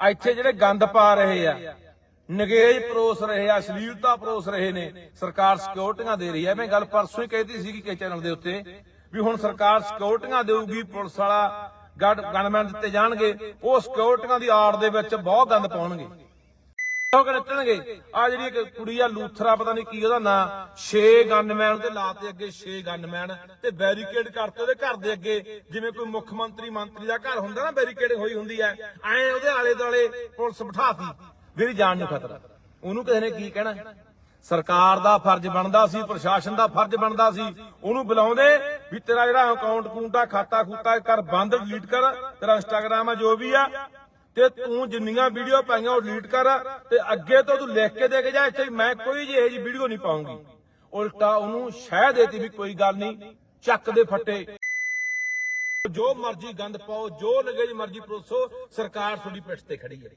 ਇੱਥੇ ਜਿਹੜੇ ਗੰਦ ਪਾ ਰਹੇ ਆ, ਨਗੇਜ ਪਰੋਸ ਰਹੇ ਆ, ਅਸ਼ਲੀਲਤਾ ਪਰੋਸ ਰਹੇ ਨੇ, ਸਰਕਾਰ ਸਿਕਿਉਰਟੀਆਂ ਦੇ ਰਹੀ ਹੈ ਮੈਂ ਗੱਲ ਪਰਸੋਂ ਹੀ ਕਹਿਤੀ ਸੀ ਕਿ ਚੈਨਲ ਦੇ ਉੱਤੇ ਵੀ ਹੁਣ ਸਰਕਾਰ ਸਿਕਿਉਰਟੀਆਂ ਦੇਊਗੀ, ਪੁਲਿਸ ਵਾਲਾ ਗਨਮੈਨ ਦਿੱਤੇ ਜਾਣਗੇ, ਉਹ ਸਿਕਿਉਰਟੀਆਂ ਦੀ ਆੜ ਦੇ ਵਿੱਚ ਬਹੁਤ ਗੰਦ ਪਾਉਣਗੇ। ਉਹ ਕਿ ਆ ਜਿਹੜੀ ਇੱਕ ਕੁੜੀ ਆ, ਲੂਥਰਾ, ਪਤਾ ਨਹੀਂ ਕੀ ਉਹਦਾ ਨਾਂ। 6 ਗਨਮੈਨ ਤੇ ਲਾਤੇ ਅੱਗੇ 6 ਗਨਮੈਨ ਤੇ ਬੈਰੀਕੇਡ ਕਰਤੇ ਉਹਦੇ ਘਰ ਦੇ ਅੱਗੇ। ਜਿਵੇਂ ਕੋਈ ਮੁੱਖ ਮੰਤਰੀ ਮੰਤਰੀ ਦਾ ਘਰ ਹੁੰਦਾ ਨਾ ਬੈਰੀਕੇਡ ਹੋਈ ਹੁੰਦੀ ਐ ਐ ਉਹਦੇ ਆਲੇ ਦੁਆਲੇ ਪੁਲਿਸ ਬਿਠਾਤੀ। ਮੇਰੀ ਜਾਨ ਨੂੰ ਖਤਰਾ। ਉਹਨੂੰ ਕਿਸੇ ਨੇ ਕੀ ਕਹਿਣਾ? ਸਰਕਾਰ ਦਾ ਫਰਜ਼ ਬਣਦਾ ਸੀ, ਪ੍ਰਸ਼ਾਸਨ ਦਾ ਫਰਜ਼ ਬਣਦਾ ਸੀ। ਉਹਨੂੰ ਬੁਲਾਉਂਦੇ ਵੀ ਤੇਰਾ ਜਿਹੜਾ ਅਕਾਊਂਟ ਕੂੰਟਾ ਖਾਤਾ ਖੂਤਾ ਕਰ ਬੰਦ ਡਿਲੀਟ ਕਰ। ਤੇਰਾ ਇੰਸਟਾਗ੍ਰਾਮ ਆ, ਜੋ ਵੀ ਆ। ਤੇ ਤੂੰ ਜਿੰਨੀਆਂ ਵੀਡੀਓ ਪਾਈਆਂ ਉਹ ਡਿਲੀਟ ਕਰ ਤੇ ਅੱਗੇ ਤੋਂ ਤੂੰ ਲਿਖ ਕੇ ਦੇ ਕੇ ਜਾ, ਇੱਥੇ ਮੈਂ ਕੋਈ ਜਿਹੀ ਇਹੋ ਜਿਹੀ ਵੀਡੀਓ ਨਹੀਂ ਪਾਉਂਗੀ। ਉਲਟਾ ਉਹਨੂੰ ਸ਼ਹਿ ਦੇਤੀ ਵੀ ਕੋਈ ਗੱਲ ਨਹੀਂ, ਚੱਕ ਦੇ ਫੱਟੇ। ਜੋ ਮਰਜ਼ੀ ਗੰਦ ਪਾਓ, ਜੋ ਲਗੇ ਮਰਜ਼ੀ ਪਰੋਸੋ, ਸਰਕਾਰ ਤੁਹਾਡੀ ਪਿੱਠ ਤੇ ਖੜੀ ਹੈ।